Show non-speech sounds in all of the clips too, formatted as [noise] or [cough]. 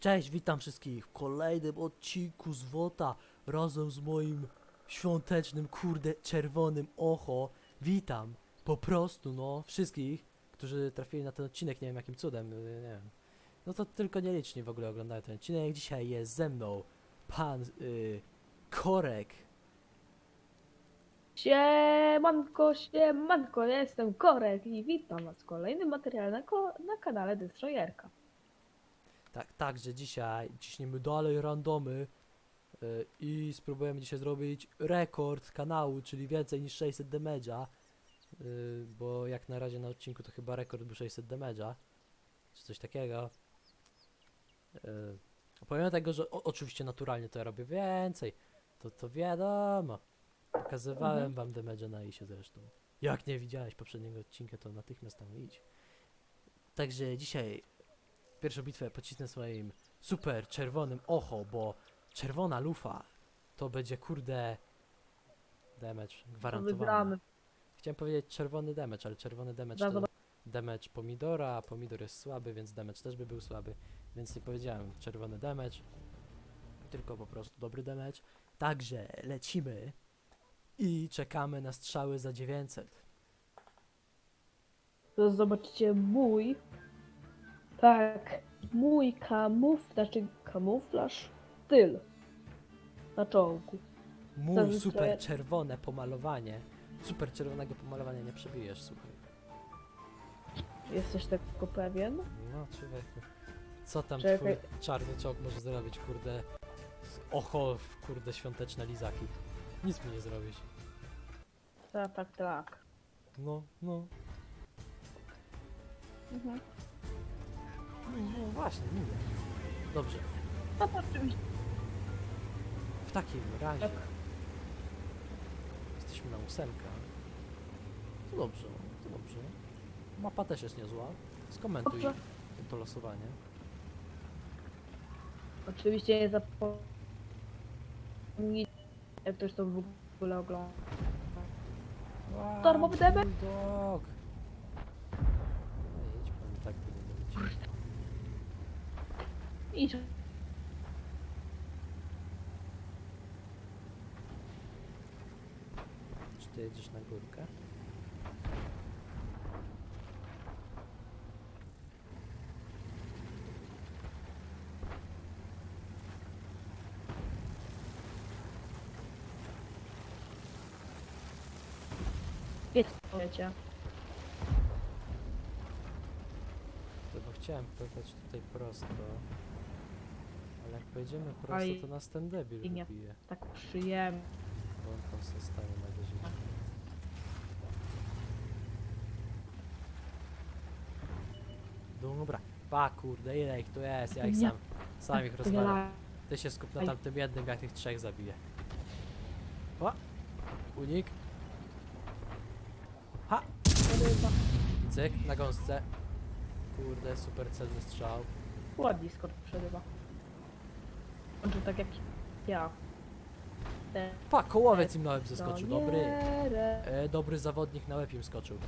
Cześć, witam wszystkich w kolejnym odcinku z WOTA razem z moim świątecznym, kurde, czerwonym ocho. Witam po prostu, no, wszystkich, którzy trafili na ten odcinek, nie wiem jakim cudem, y, nie wiem. No to tylko nieliczni w ogóle oglądają ten odcinek. Dzisiaj jest ze mną pan y, Korek. Siemanko, siemanko, ja jestem Korek i witam was w kolejnym materiale na, ko- na kanale Destroyerka. Tak, także dzisiaj ciśniemy dalej randomy y, i spróbujemy dzisiaj zrobić rekord kanału, czyli więcej niż 600 damage'a, y, bo jak na razie na odcinku to chyba rekord był 600 damage'a, czy coś takiego. Y, pomimo tego, że o, oczywiście naturalnie to ja robię więcej, to, to wiadomo. Pokazywałem Mhm. wam damage'a na isie zresztą. Jak nie widziałeś poprzedniego odcinka, to natychmiast tam idź. Także dzisiaj pierwszą bitwę pocisnę swoim super czerwonym ocho, bo czerwona lufa to będzie kurde damage To gwarantowany. wygramy. Chciałem powiedzieć czerwony damage, ale czerwony damage to damage pomidora, a pomidor jest słaby, więc damage też by był słaby, więc nie powiedziałem czerwony damage, tylko po prostu dobry damage. Także lecimy i czekamy na strzały za 900. To zobaczycie mój, tak, mój kamuf, znaczy kamuflaż, styl na czołgu. Mój Zazdroję. super czerwone pomalowanie. Super czerwonego pomalowania nie przebijesz, słuchaj. Jesteś tego pewien? No, człowieku. Co tam Czekaj. twój czarny czołg może zrobić, kurde? z- Ocho w kurde świąteczne lizaki. Nic mi nie zrobisz. Tak, tak, tak. No, no. Mhm. No, właśnie, mówię. Dobrze. No oczywiście. W takim razie Tak. jesteśmy na ósemkę. To dobrze, to dobrze. Mapa też jest niezła. Skomentuj Dobrze. to losowanie. Oczywiście nie zapomnij, jak ktoś to w ogóle ogląda. Wow, Darmowy? Bulldog. No idź pan, i tak będę mówić. Idź. Czy ty jedziesz na górkę? Wiecie. To bo chciałem pojechać tutaj prosto. Pojedziemy prosto, Aj. to nas ten debil I nie. wybije. Tak przyjemnie. Bo on tam sobie stanie na gazie. Dobra. Pa kurde, ile ich tu jest? Ja ich Nie. sam, sam ich rozwalam. Wyla- Ty się skup na tamtym jednym, jak tych trzech zabiję. O! Unik. Ha! I cyk, na gąsce. Kurde, super celny strzał. Ładnie skoro przerywa. On czy tak jak ja. Te- Pa, kołowiec im na łeb zeskoczył, dobry. E, dobry zawodnik na łeb im skoczył.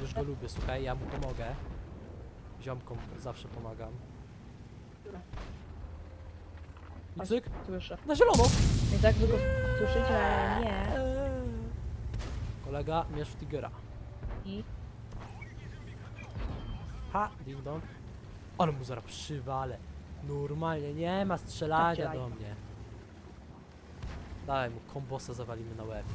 Już go lubię, słuchaj, ja mu pomogę. Ziomkom zawsze pomagam. I cyk, Słyszę. na zielono! Nie tak wy go słyszycie, ale nie. Eee. Kolega, mierz w Tigera. I Ha, ding dong. Ale mu zaraz przywalę. Normalnie, nie ma strzelania Strzelaj. do mnie. Daj mu kombosa zawalimy na łeb.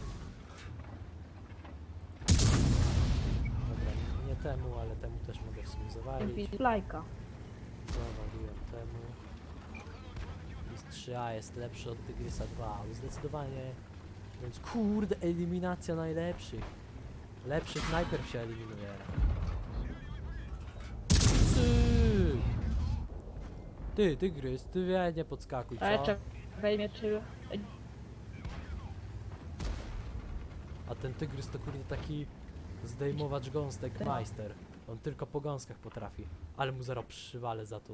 Dobra, nie temu, ale temu też mogę w sumie zawalić. lajka. Zawaliłem temu. List 3A jest lepszy od Tygrysa 2, ale zdecydowanie. Więc kurde, eliminacja najlepszych. Lepszych najpierw się eliminuje. Cyk! Ty, Tygrys, ty wie, nie podskakuj, Ale co? czekaj mnie czy... A ten Tygrys to kurde taki zdejmowacz gąstek Tak. majster. On tylko po gąskach potrafi. Ale mu zaraz przywalę za to.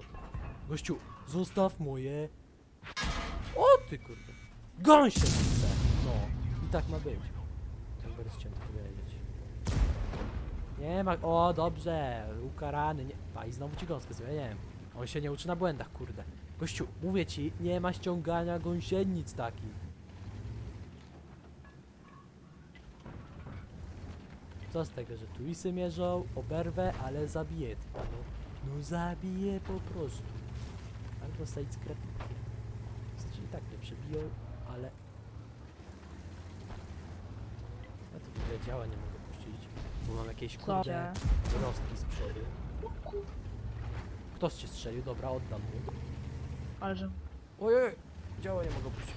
Gościu, zostaw moje... O ty kurde. Gąsie chcę. No. I tak ma być. Bardzo chciałem to powiedzieć. Nie ma... O, dobrze. Ukarany. Nie... A i znowu ci gąskę zrobię. Nie wiem. On się nie uczy na błędach, kurde. Gościu, mówię ci, nie ma ściągania gąsienic takich. Co z tego, że tuisy mierzą, oberwę, ale zabiję typa, no. No zabiję po prostu. Albo side sklepikiem. Znaczy i tak nie przebiją, ale... Ja to w ogóle działa nie mogę puścić, bo mam jakieś kurde rostki z przodu. Kto cię strzelił? Dobra, oddam mu. Że... Ojej! Działa nie mogę puścić.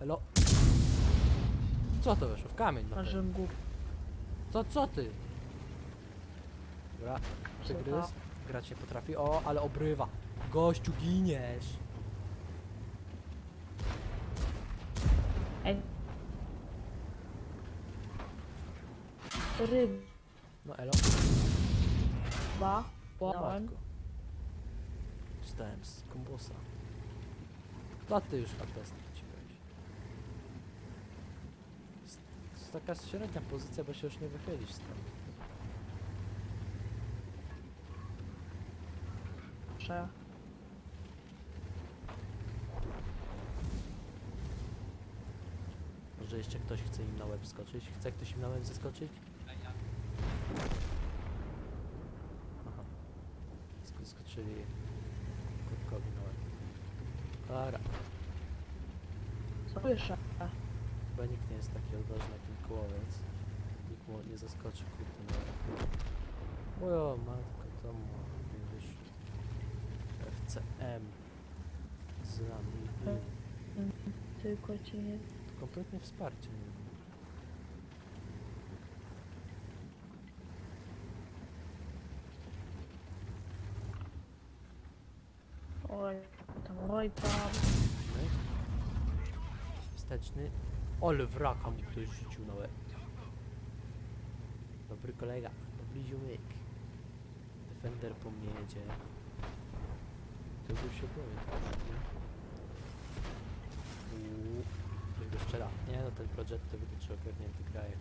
Elo? Co to weszło? W kamień na pewno. głup. Co, co ty? Dobra, tygrys. Grać nie potrafi. O, ale obrywa. Gościu, giniesz. Ej. Ryba. No elo. O O Dałem. matko. Wstałem z kombosa. Co ty już HP straciłeś? S- taka średnia pozycja, bo się już nie wychylisz stąd. Prze. Może jeszcze ktoś chce im na łeb skoczyć? Chce ktoś im na łeb zeskoczyć? Kurkowi na łeb. Dobra. Słyszę. Chyba nikt nie jest taki odważny jak ten kołowiec. Nikt mu nie zaskoczy kurde na łeb. Moja matko, to mu wiesz. FCM. Z nami. Tylko ci nie... Kompletnie wsparcie. nie było. Oj oj tam. Wsteczny. Ole wraka mu ktoś rzucił na łeb. Dobry kolega. Dobry ziomek. Defender po mnie jedzie. Tego się boję. Uuu. Ktoś go strzela. Nie no, ten projekt to wytyczy ogarnięty krajek.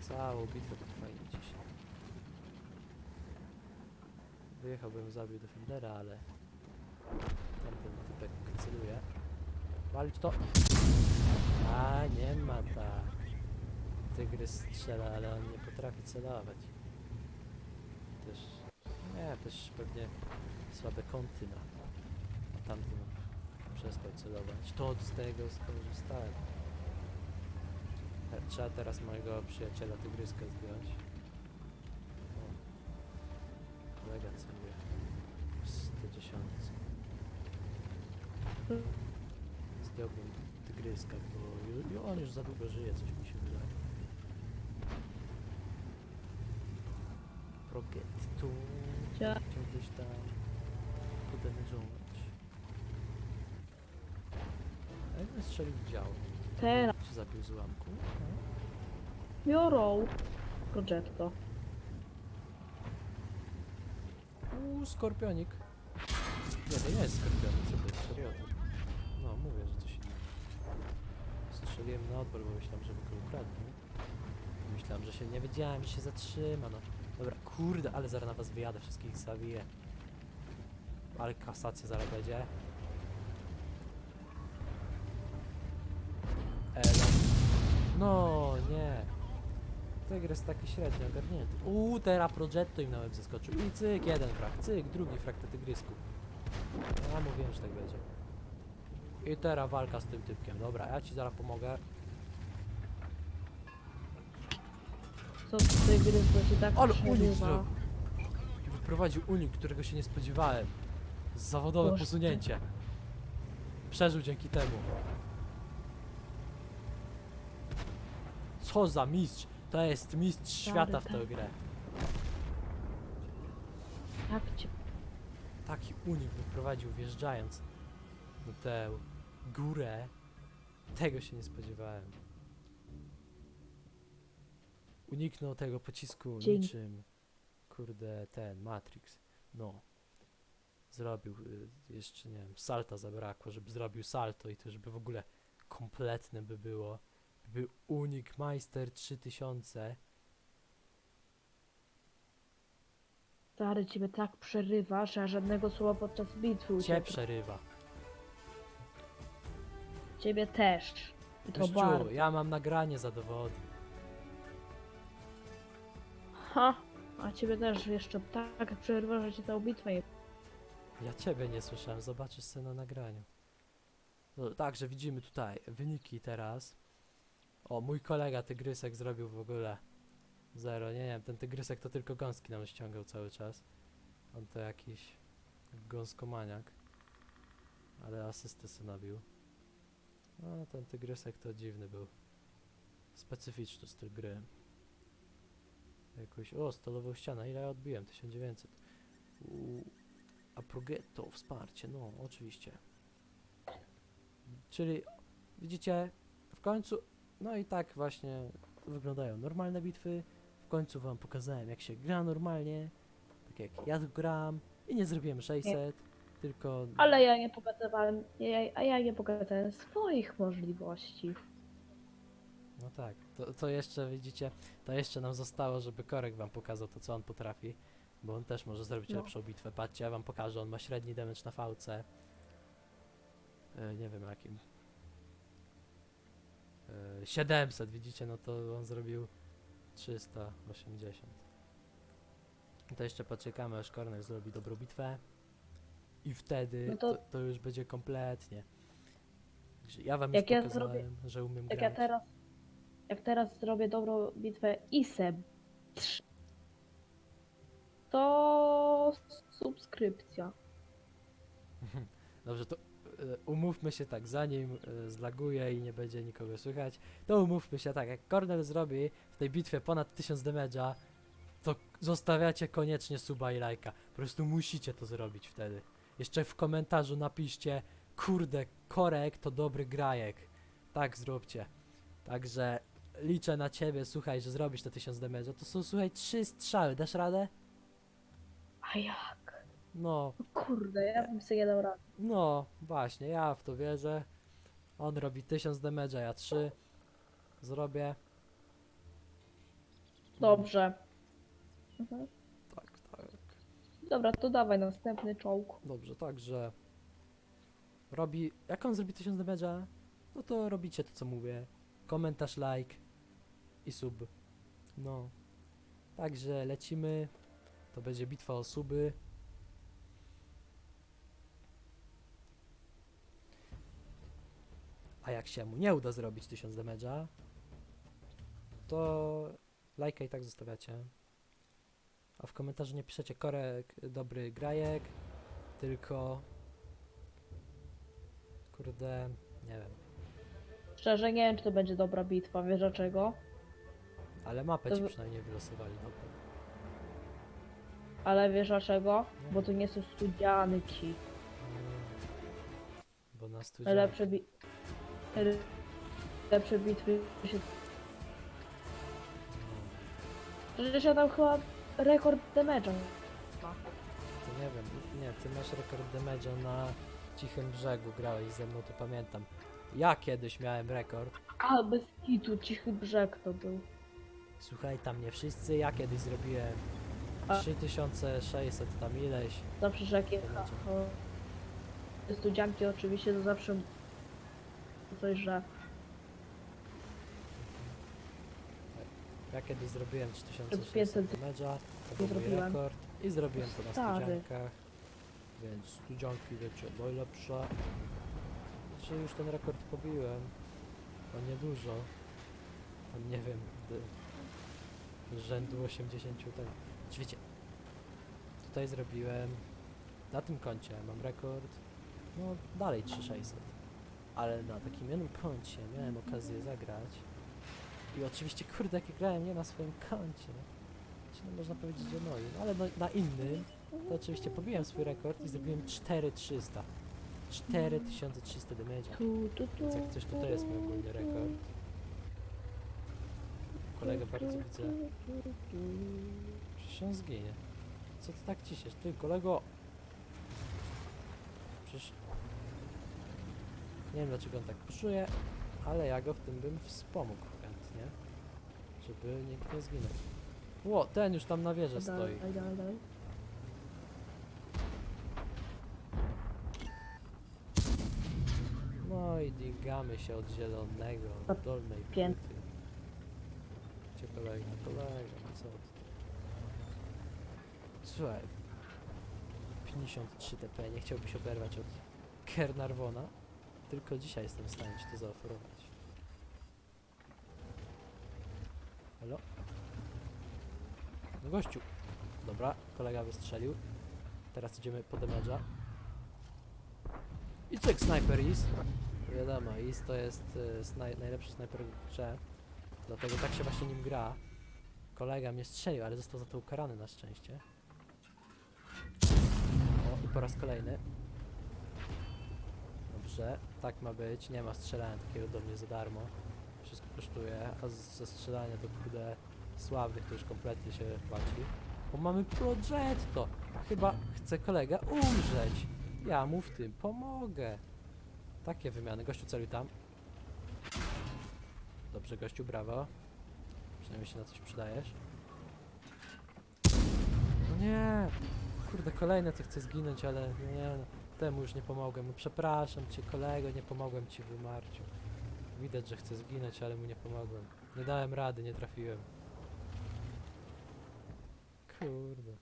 Całą bitwę tak fajnie dzisiaj. Wyjechałbym, zabił Defendera, ale tamten typek celuje. Walić to! A, nie ma tak. Tygrys strzela, ale on nie potrafi celować. Też, nie, też pewnie słabe kąty ma. A tamten przestał celować. To z tego skorzystałem. Trzeba teraz mojego przyjaciela Tygryska zdjąć. Już za długo żyje, coś mi się wydaje. Proget tu. Cia- Chciałbyś tam podenerzować. A jakbym strzelił w działo? Teraz. Czy zabił z ułamku? Biorą. Progetto. Uuu, skorpionik. Nie, to nie jest skorpionik, co to jest szeriotem. No, mówię, że coś. Strzeliłem na odwal, bo myślałem, że go ukradną. Myślałem, że się nie wiedziałem, że się zatrzyma, no. Dobra, kurde, ale zaraz na was wyjadę, wszystkich zabiję. Ale kasacja zaraz będzie. Elo. No, nie. Tygrys taki średnio ogarnięty. Uuu, teraz Progetto im na łeb zaskoczył. I cyk, jeden frak, cyk, drugi frak na tygrysku. Ja mówiłem, że tak będzie. I teraz walka z tym typkiem. Dobra, ja ci zaraz pomogę. Co z tej gry to się tak Ale unik przerywa? zrobił. Wyprowadził unik, którego się nie spodziewałem. Zawodowe Boże. posunięcie. Przeżył dzięki temu. Co za mistrz! To jest mistrz świata w tę grę. Jak cię... Taki unik wyprowadził wjeżdżając na tę górę. Tego się nie spodziewałem. Uniknął tego pocisku Dzięki. niczym kurde ten Matrix. No. Zrobił y, jeszcze nie wiem, salta zabrakło, żeby zrobił salto i to żeby w ogóle kompletne by było. By był unik Meister 3000 Stary, ciebie tak przerywa, że żadnego słowa podczas bitwy Cię ciebie. przerywa. Ciebie też. I to bardzo. ja mam nagranie za dowody. Ha! A ciebie też jeszcze tak przerywa, że ci całą bitwę. Ja ciebie nie słyszałem, zobaczysz sobie na nagraniu. No, także widzimy tutaj wyniki teraz. O, mój kolega tygrysek zrobił w ogóle zero. Nie, nie wiem, ten tygrysek to tylko gąski nam ściągał cały czas. On to jakiś gąskomaniak. Ale asystę sobie nabił. No, ten tygrysek to dziwny był. Specyficzny styl gry. Jakoś, o, stalową ścianę, ile ja odbiłem? 1900. Uuu. A Progetto, wsparcie, no oczywiście. Czyli widzicie, w końcu, no i tak właśnie wyglądają normalne bitwy. W końcu wam pokazałem jak się gra normalnie, tak jak ja gram i nie zrobiłem 600, tylko... Ale ja nie pokazywałem, ja, a ja nie pokazałem swoich możliwości. No tak, to, to jeszcze widzicie, to jeszcze nam zostało, żeby Korek wam pokazał to co on potrafi, bo on też może zrobić No. lepszą bitwę. Patrzcie, ja wam pokażę, on ma średni damage na VC. E, nie wiem jakim. E, 700, widzicie, no to on zrobił 380. I To jeszcze poczekamy, aż Kornek zrobi dobrą bitwę. I wtedy No to- to, to już będzie kompletnie. Także ja wam Jak już ja pokazałem, że umiem Jak grać. ja teraz, jak teraz zrobię dobrą bitwę ISEB, to subskrypcja. [laughs] Dobrze, to e, umówmy się tak, zanim e, zlaguje i nie będzie nikogo słychać, to umówmy się tak, jak Cornel zrobi w tej bitwie ponad 1000 damage'a, to zostawiacie koniecznie suba i lajka. Po prostu musicie to zrobić wtedy. Jeszcze w komentarzu napiszcie, kurde, korek to dobry grajek. Tak zróbcie. Także liczę na ciebie, słuchaj, że zrobisz te 1000 damage'a. To są, słuchaj, trzy strzały, dasz radę? A jak? No, Kurde, ja bym sobie dał rady. No, właśnie, ja w to wierzę. On robi 1000 damage'a, ja 3. Zrobię. Dobrze. Mhm. Dobra, to dawaj następny czołg. Dobrze, także. Robi. Jak on zrobi 1000 damage'a, no to robicie to, co mówię. Komentarz, like i sub. No. Także lecimy. To będzie bitwa o suby. A jak się mu nie uda zrobić 1000 damage'a, to lajka i tak zostawiacie. A w komentarzu nie piszecie korek, dobry grajek, tylko kurde, nie wiem. Szczerze nie wiem, czy to będzie dobra bitwa, wiesz dlaczego? Ale mapę To ci wy- przynajmniej wylosowali, dobra. Ale wiesz dlaczego? Nie. Bo to nie są studzianki. Mm. Bo na studiach... Lepsze, bi- le- lepsze bitwy się... Przecież ja tam chyba rekord damage'a. To nie wiem, nie, ty masz rekord damage'a na Cichym Brzegu, grałeś ze mną, to pamiętam. Ja kiedyś miałem rekord. A, bez kitu, cichy brzeg to był. Słuchaj, tam nie wszyscy, ja kiedyś zrobiłem A- 3600 tam ileś. Zawsze, że jak To jecha, będzie. to studzianki oczywiście to zawsze coś, że Ja kiedyś zrobiłem 500 3600 damage'a, to był mój zrobiłem. rekord i zrobiłem to na Stary. studziankach. Więc studzianki wiecie, najlepsze. Czy już ten rekord pobiłem? No niedużo. Tam nie wiem, d- rzędu 80 tak. Czy wiecie, tutaj zrobiłem, na tym koncie mam rekord, no dalej 3600. Ale na takim jednym koncie miałem okazję zagrać. I oczywiście, kurde, jak grałem nie na swoim koncie. Czy no można powiedzieć, że moim, ale no, na innym, to oczywiście pobiłem swój rekord i zrobiłem 4300. 4300 damage'a. tu, tu, tu. Więc jak coś, to to jest mój ogólny rekord. Kolega bardzo widzę. Przecież on zginie. Co ty tak ciśniesz? Ty, kolego! Przecież... Nie wiem dlaczego on tak puszuje, ale ja go w tym bym wspomógł żeby nikt nie zginął. Ło, ten już tam na wieży stoi. Dalej, dalej, dalej. No i digamy się od zielonego, To dolnej pięt- płyty. Gdzie kolejny, Kolega, co ty? Słuchaj, 53 TP, nie chciałbyś oberwać od Kernarwona. Tylko dzisiaj jestem w stanie ci to zaoferować. Halo? No gościu. Dobra, kolega wystrzelił. Teraz idziemy po damage'a. I cyk, sniper is. Wiadomo, is to jest e, snaj najlepszy snajper w grze. Dlatego tak się właśnie nim gra. Kolega mnie strzelił, ale został za to ukarany na szczęście. O, i po raz kolejny. Dobrze, tak ma być. Nie ma strzelania takiego do mnie za darmo. Wszystko kosztuje, a ze strzelania do kurde sławnych to już kompletnie się płaci. Bo mamy Progetto! Chyba chce kolega umrzeć. Ja mu w tym pomogę. Takie wymiany. Gościu celuj tam. Dobrze, gościu, brawo. Przynajmniej się na coś przydajesz. No nie! Kurde, kolejne co chce zginąć, ale no nie no. Temu już nie pomogłem. No przepraszam cię kolego, nie pomogłem ci w wymarciu. Widać, że chce zginąć, ale mu nie pomogłem. Nie dałem rady, nie trafiłem. Kurde.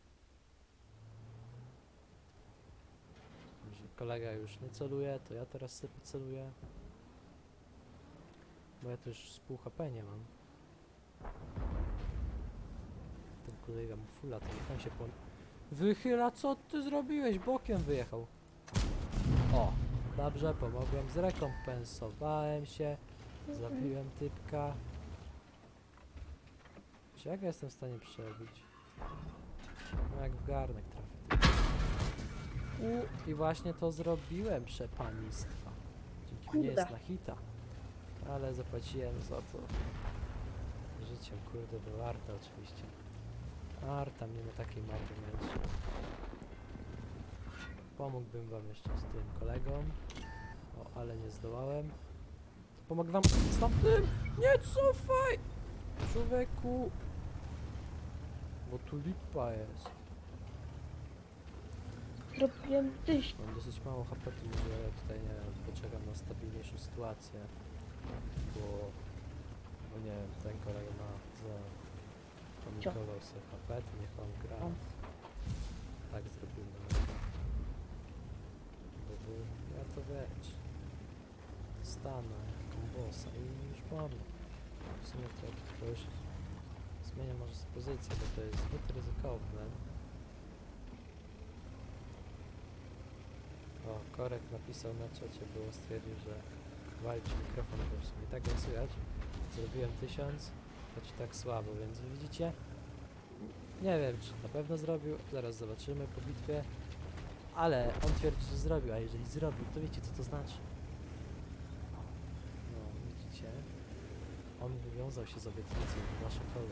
Dobrze, kolega już nie celuje, to ja teraz sobie celuję. Bo ja też z pół HP nie mam. Ten kolega mu fula, to niech on się pon... Wychyla, co ty zrobiłeś? Bokiem wyjechał. O, dobrze, pomogłem, zrekompensowałem się, zabiłem typka. Czy jak ja jestem w stanie przebić? No jak w garnek trafię. U, I właśnie to zrobiłem, przepanistwa. Dzięki mnie jest na hita. Ale zapłaciłem za to. Życiem, kurde, bo warto oczywiście. Arta mnie na takiej mapie męczy. Pomógłbym wam jeszcze z tym kolegą. O, ale nie zdołałem. Pomogę wam z tamtym! Nie cofaj! Człowieku! Bo tu lipa jest. Zrobiłem tyś. Mam dosyć mało HP, to może ja tutaj nie wiem, poczekam na stabilniejszą sytuację. Bo, bo nie wiem, ten kolega ma za... Pomikował sobie HP, to niech on gra. Tak zrobimy. Bo, bo ja to wiesz. Stanę kombosa i już mam. W sumie jak ktoś zmienia może z pozycję, bo to jest zbyt ryzykowne. O, Korek napisał na czacie, było stwierdził, że walczy mikrofon, bo w sumie tak nie słychać. Zrobiłem tysiąc, choć tak słabo, więc widzicie? Nie wiem, czy na pewno zrobił, zaraz zobaczymy po bitwie. Ale on twierdzi, że zrobił, a jeżeli zrobił, to wiecie co to znaczy. No, widzicie? On wywiązał się z obietnicy w nasze kolej.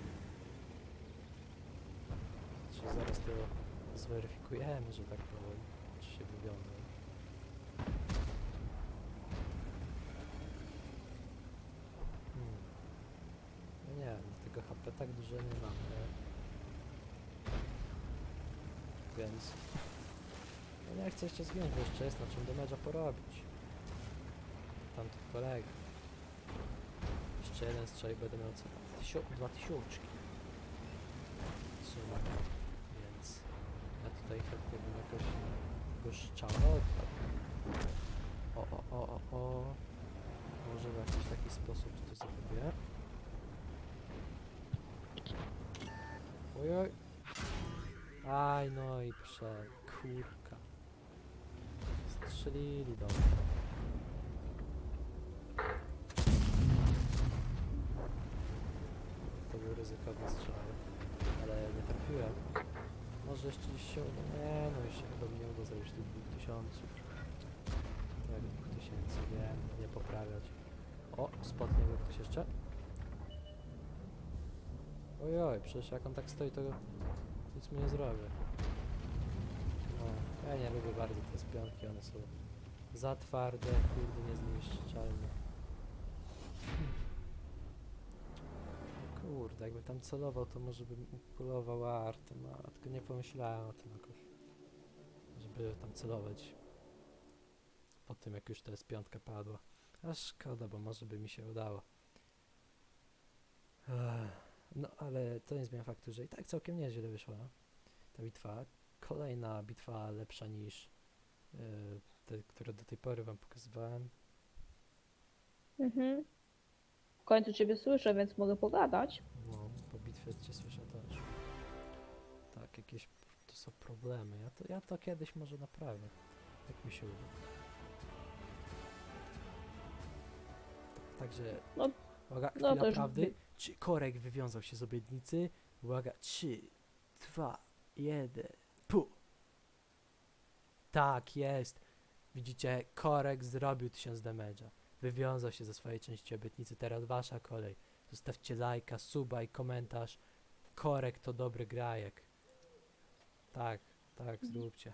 Czy zaraz to zweryfikujemy, że tak powiem, czy się wywiązał. Hmm. No nie wiem, tego HP tak dużo nie mamy. Więc no nie chcę jeszcze zginąć, bo jeszcze jest na czym damage'a porobić. Tamtych kolega. Jeszcze jeden strzał i będę miał co? Tysio dwa tysiączki. W sumie. Więc ja tutaj chętnie bym jakoś strzała oddał. O, o, o, o, o. Może w jakiś taki sposób to zrobię. Ojoj. Aj, no i prze... kurka. Strzelili do mnie. To był ryzykowny strzał, ale nie trafiłem. Może jeszcze gdzieś się uda. Nie, no się chyba mi nie uda zrobić tych dwóch tysiąców. Tak, dwóch tysięcy, wiem, nie poprawiać. O, spotnie go ktoś jeszcze. Ojoj, przecież jak on tak stoi, to nic mu nie zrobię. No, ja nie lubię bardzo te spionki, one są za twarde, kurde, niezniszczalne. Kurde, jakby tam celował, to może bym polował artem, a tylko nie pomyślałem o tym jakoś, żeby tam celować po tym, jak już jest piątka padła. A szkoda, bo może by mi się udało. No ale to nie zmienia faktu, że i tak całkiem nieźle wyszła ta bitwa. Kolejna bitwa lepsza niż yy, te, które do tej pory wam pokazywałem. Mhm. W końcu ciebie słyszę, więc mogę pogadać. No, po bitwie cię słyszę też. Tak, jakieś to są problemy. Ja to, ja to kiedyś może naprawię, jak mi się uda. Tak, także, No, uwaga, no chwila prawdy. Czy korek wywiązał się z obietnicy? Uwaga, 3, 2, 1, pu! Tak, jest. Widzicie, korek zrobił 1000 damage'a. Wywiązał się ze swojej części obietnicy. Teraz wasza kolej. Zostawcie lajka, suba i komentarz. Korek to dobry grajek. Tak, tak, zróbcie.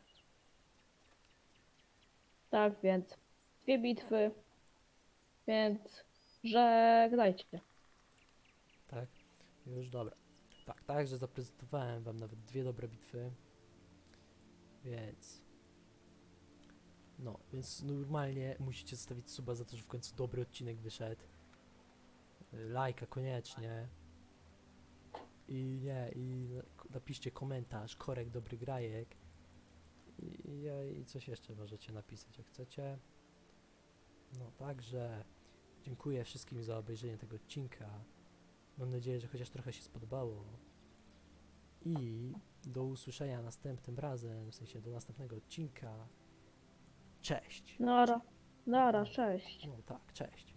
Tak, więc dwie bitwy. Więc żegnajcie. Tak? Już dobra. Tak, także zaprezentowałem wam nawet dwie dobre bitwy. Więc. No, więc normalnie musicie zostawić suba za to, że w końcu dobry odcinek wyszedł. Lajka koniecznie. I nie, i napiszcie komentarz, korek dobry grajek. I, i, I coś jeszcze możecie napisać, jak chcecie. No, także dziękuję wszystkim za obejrzenie tego odcinka. Mam nadzieję, że chociaż trochę się spodobało. I do usłyszenia następnym razem, w sensie do następnego odcinka. Cześć. Nara. Nara, cześć. No tak, cześć.